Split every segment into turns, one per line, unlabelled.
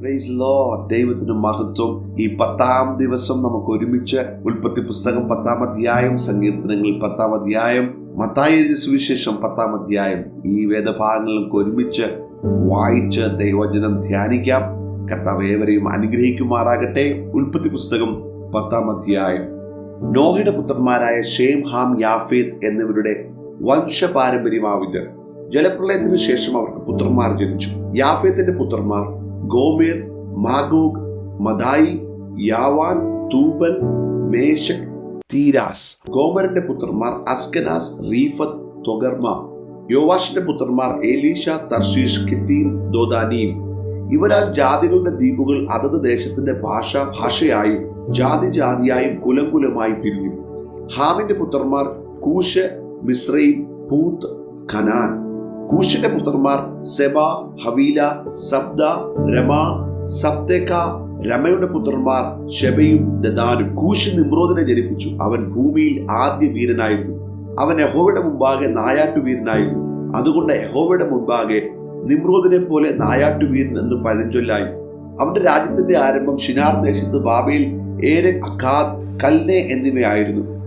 Praise Lord ദൈവത്തിന് മഹത്വം ഈ പത്താം ദിവസം നമുക്ക് ഒരുമിച്ച് ഉൽപ്പത്തി പുസ്തകം പത്താം അധ്യായം സങ്കീർത്തനങ്ങൾ പത്താം അധ്യായം മത്തായി സുവിശേഷം പത്താം അധ്യായം ഈ വേദഭാഗങ്ങൾക്ക് ഒരുമിച്ച് വായിച്ച് ദൈവചനം ധ്യാനിക്കാം. കർത്താവ് ഏവരെയും അനുഗ്രഹിക്കുമാറാകട്ടെ. ഉൽപ്പത്തി പുസ്തകം പത്താം അധ്യായം. നോഹയുടെ പുത്രന്മാരായ ഷേം ഹാം യാഫേത്ത് എന്നിവരുടെ വംശപാരമ്പര്യമാവിത്. ജലപ്രളയത്തിന് ശേഷം അവർക്ക് പുത്രന്മാർ ജനിച്ചു. യാഫേത്തിന്റെ പുത്രന്മാർ Gomer Magog Madai യാവാൻ Tubal Meshech Tiras. ഗോമറിന്റെ പുത്രന്മാർ അസ്കനാസ് റീഫത്ത് തൊഗർമ. യോവാഷിന്റെ പുത്രന്മാർ ഏലീഷ തർഷീഷ് കിത്തീം ദോദാനിയും ഇവരാൽ ജാതികളുടെ ദ്വീപുകൾ അതത് ദേശത്തിന്റെ ഭാഷ ഭാഷയായും ജാതി ജാതിയായും കുലം കുലമായും പിരിഞ്ഞു. ഹാമിന്റെ പുത്രന്മാർ കൂശ് മിശ്രയും പൂത്ത് ഖനാൻ കൂശിന്റെ പുത്രന്മാർ സെബ ഹവീല സബ്ദ രമ സബ്തേക്ക രമയുടെ പുത്രന്മാർ ഷെബയും ദദാനും കൂശ് നിമ്രോദിനെ ജനിപ്പിച്ചു. അവൻ ഭൂമിയിൽ ആദ്യ വീരനായിരുന്നു. അവൻ യഹോവയുടെ മുമ്പാകെ നായാട്ടുവീരനായിരുന്നു അതുകൊണ്ട് യഹോവയുടെ മുമ്പാകെ നിമ്രോദിനെ പോലെ നായാട്ടുവീരൻ എന്ന് പഴഞ്ചൊല്ലായി. അവന്റെ രാജ്യത്തിന്റെ ആരംഭം ഷിനാർ ദേശത്ത് ബാബയിൽ ഏരെ അഖാദ് കൽനെ എന്നിവയായിരുന്നു.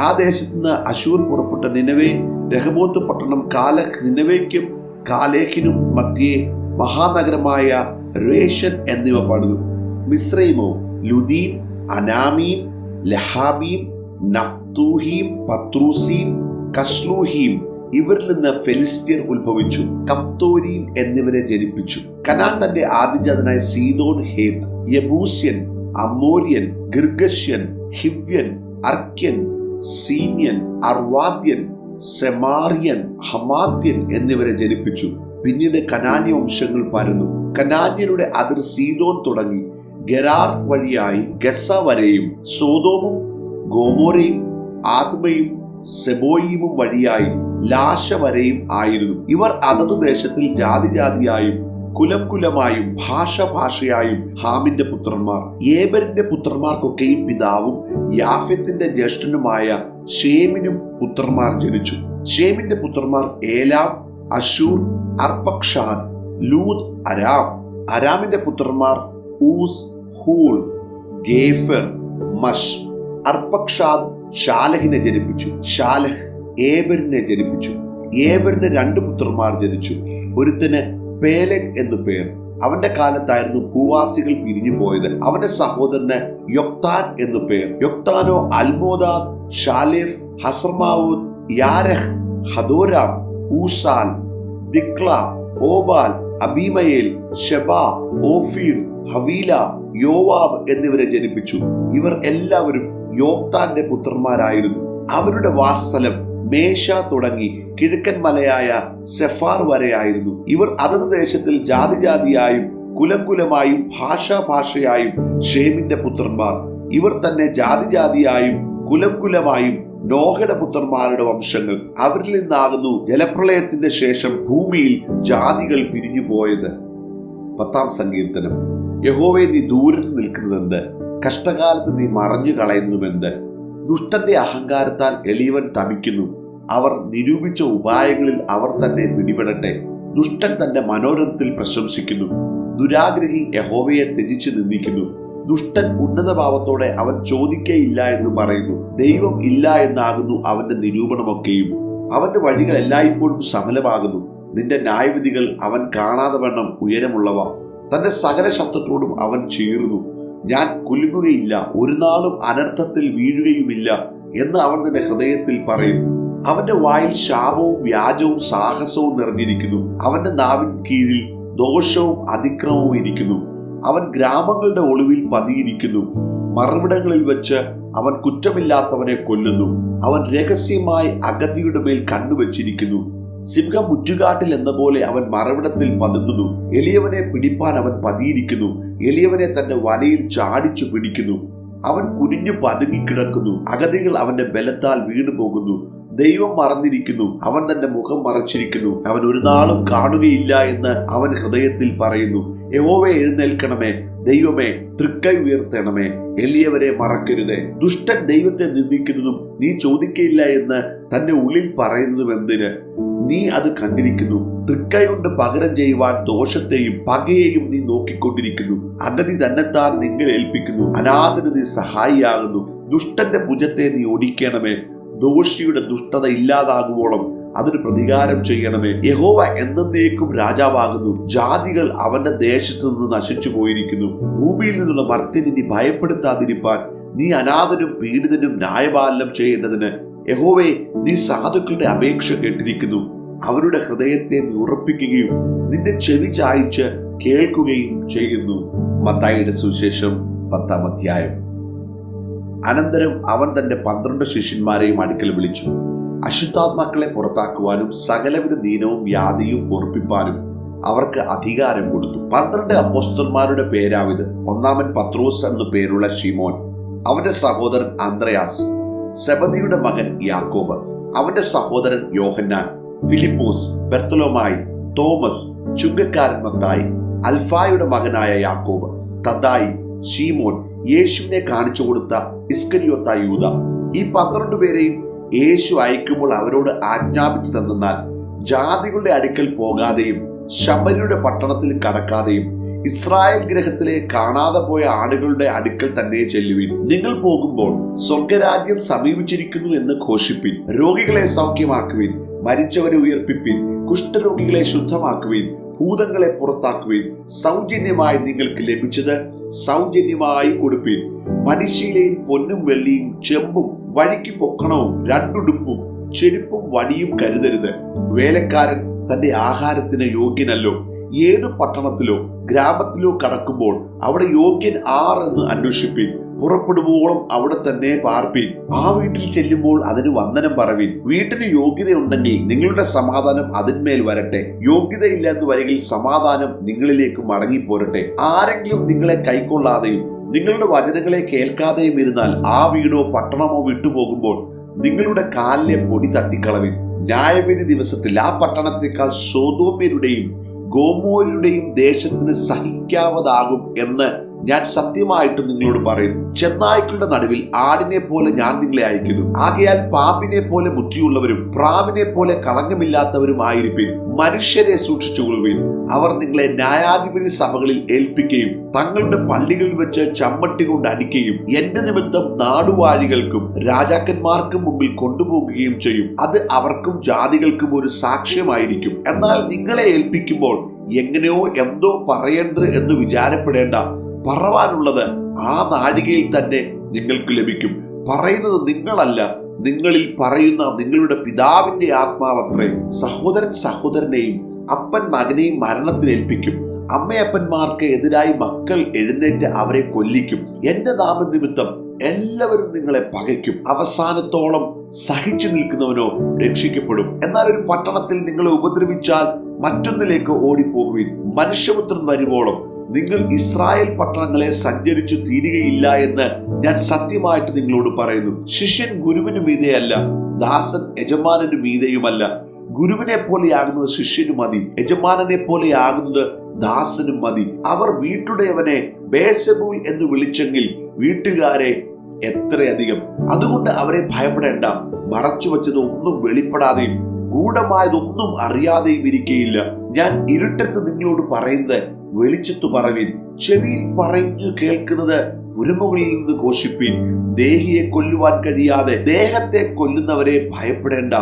ആ ദേശത്ത് നിന്ന് അശൂർ പുറപ്പെട്ട നിനവേ രഹബോത്ത് പട്ടണം കാലഖ് നിനവേക്കും കാലേഹിനും മധ്യേ മഹാനഗരമായ റേഷൻ എന്നിവ പണിതു. മിശ്രൈമോ ലുദീൻ അനാമീം ലഹാബീം നഫ്തൂഹീം പത്രൂസീം കസ്ലൂഹീം ഇവരിൽ നിന്ന് ഫെലിസ്തീൻ ഉത്ഭവിച്ചു. കഫ്തോരീം എന്നിവരെ ജനിപ്പിച്ചു. കനാൻ തന്റെ ആദിജാതനായ സീതോൻ ഹേത്ത് യബൂസ്യൻ അമോര്യൻ ഗിർഗഷ്യൻ ഹിവ്യൻ അർക്യൻ സീനിയൻ അർവാദ്യൻ സെമാറിയൻ ഹമാത്യൻ എന്നിവരെ ജനിപ്പിച്ചു. പിന്നീട് കനാന്യ വംശങ്ങൾ പരന്നു. കനാന്യരുടെ അതിർ സീതോൻ തുടങ്ങി. ഗരാർ വഴിയായി ഗസ വരെയും സോതോമും ഗോമോരയും ആത്മയും സെബോയിമും വഴിയായും ലാശ വരെയും ആയിരുന്നു. ഇവർ അതത് ദേശത്തിൽ ജാതി ജാതിയായും കുലം കുലമായും ഭാഷ ഭാഷയായും ഹാമിന്റെ പുത്രന്മാർ ഏബരിന്റെ പുത്രന്മാർക്കൊക്കെയും പിതാവും യാഫത്തിന്റെ ജ്യേഷ്ഠനുമായ ഷേമിനും പുത്രന്മാർ ജനിച്ചു. ഷേമിന്റെ പുത്രന്മാർ ഏലാം അശൂർ അർപക്ഷാദ് ലൂദ് അരാം. അരാമിന്റെ പുത്രന്മാർ ഊസ് ഹൂൾ ഗേഫർ മഷ്. അർപക്ഷാദ് ഷാലഹിനെ ജനിപ്പിച്ചു. ഷാലഹ് ഏബറിനെ ജനിപ്പിച്ചു. ഏബറിന് രണ്ട് പുത്രന്മാർ ജനിച്ചു. ഒരുത്തന് പേലഗ് എന്നു പേർ. അവന്റെ കാലത്തായിരുന്നു ഭൂവാസികൾ പിരിഞ്ഞു പോയത്. അവന്റെ സഹോദരന് യൊക്താൻ എന്നു പേർ. യൊക്താനോ Almodad Sheleph Hazarmaveth Jerah Hadoram Uzal Diklah Obal Abimael Sheba Ophir Havilah Jobab എന്നിവരെ ജനിപ്പിച്ചു. ഇവർ എല്ലാവരും യോക്താന്റെ പുത്രന്മാരായിരുന്നു. അവരുടെ വാസസ്ഥലം മേശ തുടങ്ങി കിഴക്കൻ മലയായ സെഫാർ വരെയായിരുന്നു. ഇവർ അതത് ദേശത്തിൽ ജാതി ജാതിയായും കുലകുലമായും ഭാഷാ ഭാഷയായും ഷേമിന്റെ പുത്രന്മാർ. ഇവർ തന്നെ ജാതി ജാതിയായും നോഹയുടെ പുത്രന്മാരുടെ വംശങ്ങൾ. അവരിൽ നിന്നാകുന്നു ജലപ്രളയത്തിന്റെ ശേഷം ഭൂമിയിൽ ജാതികൾ പിരിഞ്ഞു പോയത്. പത്താം സങ്കീർത്തനം. യഹോവെ നീ ദൂരത്ത് നിൽക്കുന്നതെന്ത്? കഷ്ടകാലത്ത് നീ മറഞ്ഞു കളയുന്നുവെന്ത് ദുഷ്ടന്റെ അഹങ്കാരത്താൽ എളിയവൻ തമിക്കുന്നു. അവർ നിരൂപിച്ച ഉപായങ്ങളിൽ അവർ തന്നെ പിടിപെടട്ടെ. ദുഷ്ടൻ തന്റെ മനോരഥത്തിൽ പ്രശംസിക്കുന്നു. ദുരാഗ്രഹി യഹോവയെ ത്യജിച്ചു നിന്ദിക്കുന്നു. ദുഷ്ടൻ ഉന്നതഭാവത്തോടെ അവൻ ചോദിക്കേയില്ല എന്ന് പറയുന്നു. ദൈവം ഇല്ല എന്നാകുന്നു അവന്റെ നിരൂപണമൊക്കെയും. അവന്റെ വഴികൾ എല്ലായ്പ്പോഴും സഫലമാകുന്നു നിന്റെ ന്യായവിധികൾ അവൻ കാണാതെ വണ്ണം ഉയരമുള്ളവ. തന്റെ സകല ശത്രുക്കളോടും അവൻ ചീർന്നു ഞാൻ കുലുങ്ങുകയില്ല. ഒരു നാളും അനർത്ഥത്തിൽ വീഴുകയുമില്ല എന്ന് അവൻ തന്റെ ഹൃദയത്തിൽ പറയുന്നു. അവന്റെ വായിൽ ശാപവും വ്യാജവും സാഹസവും നിറഞ്ഞിരിക്കുന്നു. അവന്റെ നാവിൻ കീഴിൽ ദോഷവും അതിക്രമവും ഇരിക്കുന്നു. അവൻ ഗ്രാമങ്ങളുടെ ഒളിവിൽ പതിയിരിക്കുന്നു. മറവിടങ്ങളിൽ വെച്ച് അവൻ കുറ്റമില്ലാത്തവനെ കൊല്ലുന്നു. അവൻ രഹസ്യമായി അഗതിയുടെ മേൽ കണ്ണുവച്ചിരിക്കുന്നു. സിംഹം മുറ്റുകാട്ടിൽ എന്ന പോലെ അവൻ മറവിടത്തിൽ പതുങ്ങുന്നു എളിയവനെ പിടിപ്പാൻ അവൻ പതിയിരിക്കുന്നു. എളിയവനെ തന്റെ വലയിൽ ചാടിച്ചു പിടിക്കുന്നു. അവൻ കുനിഞ്ഞു പതുങ്ങി കിടക്കുന്നു അഗതികൾ അവന്റെ ബലത്താൽ വീണു പോകുന്നു ദൈവം മറന്നിരിക്കുന്നു. അവൻ തന്റെ മുഖം മറച്ചിരിക്കുന്നു. അവൻ ഒരു നാളും കാണുകയില്ല എന്ന് അവൻ ഹൃദയത്തിൽ പറയുന്നു. യഹോവെ എഴുന്നേൽക്കണമേ. ദൈവമേ തൃക്കൈ ഉയർത്തണമേ. എലിയവരെ മറക്കരുതേ. ദുഷ്ടൻ ദൈവത്തെ നിന്ദിക്കുന്നതും നീ ചോദിക്കയില്ല എന്ന് തന്റെ ഉള്ളിൽ പറയുന്നതും എന്തിന്? നീ അത് കണ്ടിരിക്കുന്നു. തൃക്കൈകൊണ്ട് പകരം ചെയ്യുവാൻ ദോഷത്തെയും പകയെയും നീ നോക്കിക്കൊണ്ടിരിക്കുന്നു. അഗതി തന്നെത്താൻ നിങ്ങൾ ഏൽപ്പിക്കുന്നു. അനാഥന് നീ സഹായിയാകുന്നു. ദുഷ്ടന്റെ ഭുജത്തെ നീ ഒടിക്കണമേ ദോഷിയുടെ ദുഷ്ടത ഇല്ലാതാകുവോളം അതിന് പ്രതികാരം ചെയ്യണമേ. യഹോവ എന്നേക്കും രാജാവാകുന്നു. ജാതികൾ അവന്റെ ദേശത്തു നിന്ന് നശിച്ചു പോയിരിക്കുന്നു. ഭൂമിയിൽ നിന്നുള്ള മർത്തിനി ഭയപ്പെടുത്താതിരിപ്പാൻ നീ അനാഥനും പീഡിതനും ന്യായപാലനം ചെയ്യേണ്ടതിന് യഹോവെ നീ സാധുക്കളുടെ അപേക്ഷ കേട്ടിരിക്കുന്നു. അവരുടെ ഹൃദയത്തെ നീ ഉറപ്പിക്കുകയും നിന്റെ ചെവി ചായ്ച്ച് കേൾക്കുകയും ചെയ്യുന്നു. മത്തായിയുടെ സുവിശേഷം പത്താം അധ്യായം. അനന്തരം അവൻ തന്റെ പന്ത്രണ്ട് ശിഷ്യന്മാരെയും അടുക്കൽ വിളിച്ചു. അശുദ്ധാത്മാക്കളെ പുറത്താക്കുവാനും സകലവിധ ദീനവും വ്യാധിയും പൊറുപ്പിപ്പാനും അവർക്ക് അധികാരം കൊടുത്തു. പന്ത്രണ്ട് അപ്പോസ്റ്റർമാരുടെ പേരാവിത്. ഒന്നാമൻ പത്രോസ് എന്നു പേരുള്ള ഷിമോൻ അവന്റെ സഹോദരൻ അന്ത്രയാസ് സെബദിയുടെ മകൻ യാക്കോബ് അവന്റെ സഹോദരൻ യോഹന്നാൻ ഫിലിപ്പോസ് ബെർത്തലോമായി തോമസ് ചുങ്കക്കാരൻ മത്തായി അൽഫായുടെ മകനായ യാക്കോബ് തദ്ദായി ഷീമോൻ യേശുവിനെ കാണിച്ചു കൊടുത്ത ഇസ്കരിയോത്ത യൂത. ഈ പന്ത്രണ്ട് പേരെയും യേശു അയക്കുമ്പോൾ അവരോട് ആജ്ഞാപിച്ചു തന്നാൽ ജാതികളുടെ അടുക്കൽ പോകാതെയും ശബരിയുടെ പട്ടണത്തിൽ കടക്കാതെയും ഇസ്രായേൽ ഗ്രഹത്തിലെ കാണാതെ പോയ ആടുകളുടെ അടുക്കൽ തന്നെ ചെല്ലുവിൻ. നിങ്ങൾ പോകുമ്പോൾ സ്വർഗരാജ്യം സമീപിച്ചിരിക്കുന്നു എന്ന് ഘോഷിപ്പിൻ. രോഗികളെ സൗഖ്യമാക്കുവിൻ. മരിച്ചവരെ ഉയർപ്പിപ്പിൻ. കുഷ്ഠരോഗികളെ ശുദ്ധമാക്കുവിൻ. ഭൂതങ്ങളെ പുറത്താക്കുവിൻ. സൗജന്യമായി നിങ്ങൾക്ക് ലഭിച്ചത് സൗജന്യമായി കൊടുപ്പിൻ. മടിശീലയിൽ പൊന്നും വെള്ളിയും ചെമ്പും വഴിക്ക് പൊക്കണവും രണ്ടുടുപ്പും ചെരുപ്പും വടിയും കരുതരുത്. വേലക്കാരൻ തന്റെ ആഹാരത്തിന് യോഗ്യനല്ലോ. ഏതു പട്ടണത്തിലോ ഗ്രാമത്തിലോ കടക്കുമ്പോൾ അവിടെ യോഗ്യൻ ആർ എന്ന് അന്വേഷിപ്പിൻ. പുറപ്പെടുമ്പോളം അവിടെ തന്നെ പാർപ്പിൻ. ആ വീട്ടിൽ ചെല്ലുമ്പോൾ അതിന് വന്ദനം പറവിൻ. വീട്ടിന് യോഗ്യതയുണ്ടെങ്കിൽ നിങ്ങളുടെ സമാധാനം അതിന്മേൽ വരട്ടെ. യോഗ്യതയില്ല എന്ന് വരികിൽ സമാധാനം നിങ്ങളിലേക്ക് മടങ്ങിപ്പോരട്ടെ. ആരെങ്കിലും നിങ്ങളെ കൈക്കൊള്ളാതെയും നിങ്ങളുടെ വചനങ്ങളെ കേൾക്കാതെയും ഇരുന്നാൽ ആ വീടോ പട്ടണമോ വിട്ടുപോകുമ്പോൾ നിങ്ങളുടെ കാലിലെ പൊടി തട്ടിക്കളവിൻ. ന്യായവിധി ദിവസത്തിൽ ആ പട്ടണത്തെക്കാൾ സോതോമ്യരുടെയും ഗോമോരുടെയും ദേശത്തിന് സഹിക്കാവതാകും എന്ന് ഞാൻ സത്യമായിട്ടും നിങ്ങളോട് പറയുന്നു. ചെന്നായ്ക്കളുടെ നടുവിൽ ആടിനെ പോലെ ഞാൻ നിങ്ങളെ അയക്കുന്നു. ആകയാൽ പാമ്പിനെ പോലെ ബുദ്ധിയുള്ളവരും പ്രാവിനെ പോലെ കളങ്കമില്ലാത്തവരും ആയിരിക്കും മനുഷ്യരെ സൂക്ഷിച്ചുകൊള്ളുവിൻ അവർ നിങ്ങളെ ന്യായാധിപതി സഭകളിൽ ഏൽപ്പിക്കുകയും തങ്ങളുടെ പള്ളികളിൽ വെച്ച് ചമ്മട്ടി കൊണ്ട് അടിക്കുകയും എന്റെ നിമിത്തം നാടുവാഴികൾക്കും രാജാക്കന്മാർക്കും മുമ്പിൽ കൊണ്ടുപോകുകയും ചെയ്യും. അത് അവർക്കും ജാതികൾക്കും ഒരു സാക്ഷ്യമായിരിക്കും. എന്നാൽ നിങ്ങളെ ഏൽപ്പിക്കുമ്പോൾ എങ്ങനെയോ എന്തോ പറയേണ്ടത് എന്ന് വിചാരപ്പെടേണ്ട പറവാനുള്ളത് ആ നാഴികയിൽ തന്നെ നിങ്ങൾക്ക് ലഭിക്കും. പറയുന്നത് നിങ്ങളല്ല നിങ്ങളിൽ പറയുന്ന നിങ്ങളുടെ പിതാവിന്റെ ആത്മാവത്രേ സഹോദരൻ സഹോദരനെയും അപ്പൻ മകനെയും മരണത്തിലേൽപ്പിക്കും അമ്മയപ്പന്മാർക്ക് എതിരായി മക്കൾ എഴുന്നേറ്റ് അവരെ കൊല്ലിക്കും. എന്റെ നാമനിമിത്തം എല്ലാവരും നിങ്ങളെ പകയ്ക്കും. അവസാനത്തോളം സഹിച്ചു നിൽക്കുന്നവനോ രക്ഷിക്കപ്പെടും. എന്നാൽ ഒരു പട്ടണത്തിൽ നിങ്ങളെ ഉപദ്രവിച്ചാൽ മറ്റൊന്നിലേക്ക് ഓടിപ്പോകുവിൻ. മനുഷ്യപുത്രൻ വരുവോളം നിങ്ങൾ ഇസ്രായേൽ പട്ടണങ്ങളെ സഞ്ചരിച്ചു തീരുകയില്ല എന്ന് ഞാൻ സത്യമായിട്ട് നിങ്ങളോട് പറയുന്നു. ശിഷ്യൻ ഗുരുവിന് മീതെയല്ല ദാസൻ യജമാനന് മീതെയുമല്ല. ഗുരുവിനെ പോലെയാകുന്നത് ശിഷ്യനു മതി യജമാനനെ പോലെയാകുന്നത് ദാസനും മതി. അവർ വീട്ടുടയവനെ ബേസബൂൽ എന്ന് വിളിച്ചെങ്കിൽ വീട്ടുകാരെ എത്രയധികം? അതുകൊണ്ട് അവരെ ഭയപ്പെടേണ്ട മറച്ചു വച്ചത് ഒന്നും വെളിപ്പെടാതെയും ഗൂഢമായതൊന്നും അറിയാതെയും ഇരിക്കയില്ല. ഞാൻ ഇരുട്ടത്ത് നിങ്ങളോട് പറയുന്നത് വെളിച്ചത്തു പറവിൻ ചെവിയിൽ പറഞ്ഞു കേൾക്കുന്നത് പുരമുകളിൽ നിന്ന് ഘോഷിപ്പിൻ. ദേഹിയെ കൊല്ലുവാൻ കഴിയാതെ ദേഹത്തെ കൊല്ലുന്നവരെ ഭയപ്പെടേണ്ട.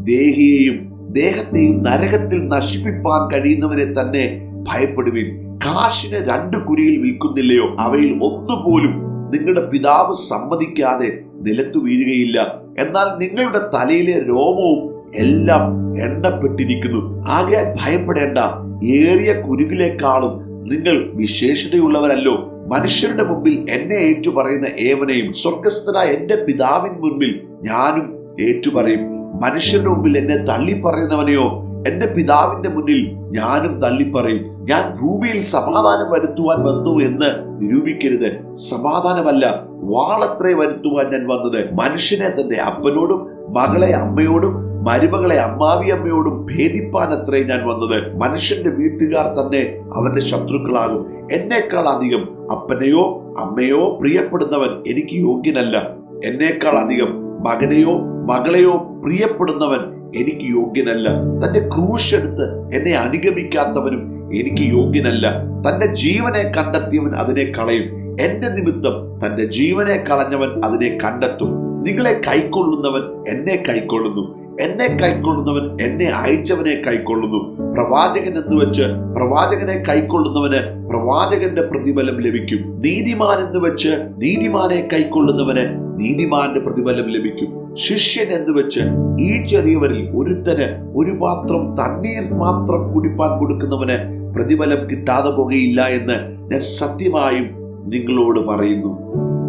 ദേഹിയെയും ദേഹത്തെയും നരകത്തിൽ നശിപ്പിപ്പാൻ കഴിയുന്നവരെ തന്നെ ഭയപ്പെടുവിൻ. കാശിന് രണ്ട് കുരിയിൽ വിൽക്കുന്നില്ലയോ? അവയിൽ ഒന്നുപോലും നിങ്ങളുടെ പിതാവ് സമ്മതിക്കാതെ നിലത്തു വീഴുകയില്ല. എന്നാൽ നിങ്ങളുടെ തലയിലെ രോമവും എല്ലാം എണ്ണപ്പെട്ടിരിക്കുന്നു. ആകെ ഭയപ്പെടേണ്ട. ഏറിയ കുരുകിലേക്കാളും നിങ്ങൾ വിശേഷതയുള്ളവരല്ലോ. മനുഷ്യരുടെ മുമ്പിൽ എന്നെ ഏറ്റുപറയുന്ന ഏവനെയും സ്വർഗസ്ഥനായ എന്റെ പിതാവിൻ മുൻപിൽ ഞാനും ഏറ്റുപറയും. മനുഷ്യരുടെ മുമ്പിൽ എന്നെ തള്ളിപ്പറയുന്നവനെയോ എന്റെ പിതാവിന്റെ മുന്നിൽ ഞാനും തള്ളിപ്പറയും. ഞാൻ ഭൂമിയിൽ സമാധാനം വരുത്തുവാൻ വന്നു എന്ന് നിരൂപിക്കരുത്. സമാധാനമല്ല വാളത്രേ വരുത്തുവാൻ ഞാൻ വന്നത്. മനുഷ്യനെ തന്റെ അപ്പനോടും മകളെ അമ്മയോടും മരുമകളെ അമ്മാവി അമ്മയോടും ഭേദിപ്പാൻ അത്രേ ഞാൻ വന്നത്. മനുഷ്യന്റെ വീട്ടുകാർ തന്നെ അവന്റെ ശത്രുക്കളാകും. എന്നേക്കാൾ അധികം അപ്പനെയോ അമ്മയോ പ്രിയപ്പെടുന്നവൻ എനിക്ക് യോഗ്യനല്ല. എന്നേക്കാൾ അധികം മകനെയോ മകളെയോ പ്രിയപ്പെടുന്നവൻ എനിക്ക് യോഗ്യനല്ല. തന്റെ ക്രൂശ് എടുത്ത് എന്നെ അനുഗമിക്കാത്തവനും എനിക്ക് യോഗ്യനല്ല. തന്റെ ജീവനെ കണ്ടെത്തിയവൻ അതിനെ കളയും. എന്റെ നിമിത്തം തന്റെ ജീവനെ കളഞ്ഞവൻ അതിനെ കണ്ടെത്തും. നിങ്ങളെ കൈക്കൊള്ളുന്നവൻ എന്നെ കൈക്കൊള്ളുന്നു. എന്നെ കൈക്കൊള്ളുന്നവൻ എന്നെ അയച്ചവനെ കൈക്കൊള്ളുന്നു. പ്രവാചകൻ എന്ന് വെച്ച് പ്രവാചകനെ കൈക്കൊള്ളുന്നവന് പ്രവാചകന്റെ പ്രതിഫലം ലഭിക്കും. നീതിമാൻ എന്ന് വെച്ച് നീതിമാനെ കൈക്കൊള്ളുന്നവന് നീതിമാന്റെ പ്രതിഫലം ലഭിക്കും. ശിഷ്യൻ എന്ന് വെച്ച് ഈ ചെറിയവരിൽ ഒരുത്തന് ഒരു പാത്രം തണ്ണീർ മാത്രം കുടിപ്പാൻ കൊടുക്കുന്നവന് പ്രതിഫലം കിട്ടാതെ പോകുകയില്ല എന്ന് ഞാൻ സത്യമായും നിങ്ങളോട് പറയുന്നു.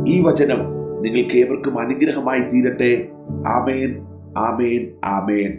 ഈ വചനം നിങ്ങൾക്ക് ഏവർക്കും അനുഗ്രഹമായി തീരട്ടെ. ആമേൻ. ആമേൻ ആമേൻ